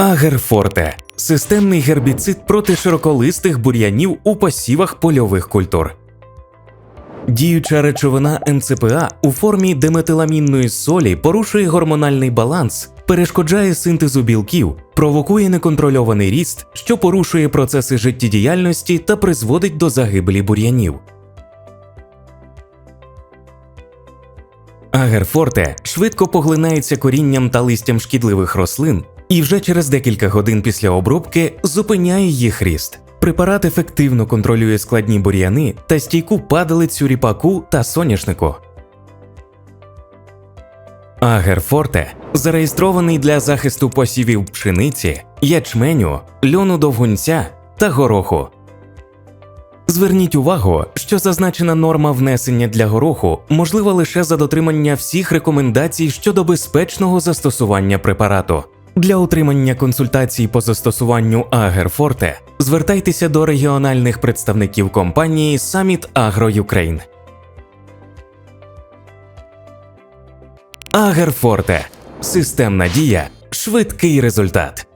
Агерфорте системний гербіцид проти широколистих бур'янів у посівах польових культур. Діюча речовина МЦПА у формі деметиламінної солі порушує гормональний баланс, перешкоджає синтезу білків, провокує неконтрольований ріст, що порушує процеси життєдіяльності та призводить до загибелі бур'янів. Агерфорте швидко поглинається корінням та листям шкідливих рослин і вже через декілька годин після обробки зупиняє їх ріст. Препарат ефективно контролює складні бур'яни та стійку падалицю ріпаку та соняшнику. Агерфорте зареєстрований для захисту посівів пшениці, ячменю, льону довгунця та гороху. Зверніть увагу, що зазначена норма внесення для гороху можлива лише за дотримання всіх рекомендацій щодо безпечного застосування препарату. Для отримання консультацій по застосуванню Агерфорте звертайтеся до регіональних представників компанії Summit Agro Ukraine. Агерфорте. Системна дія, швидкий результат.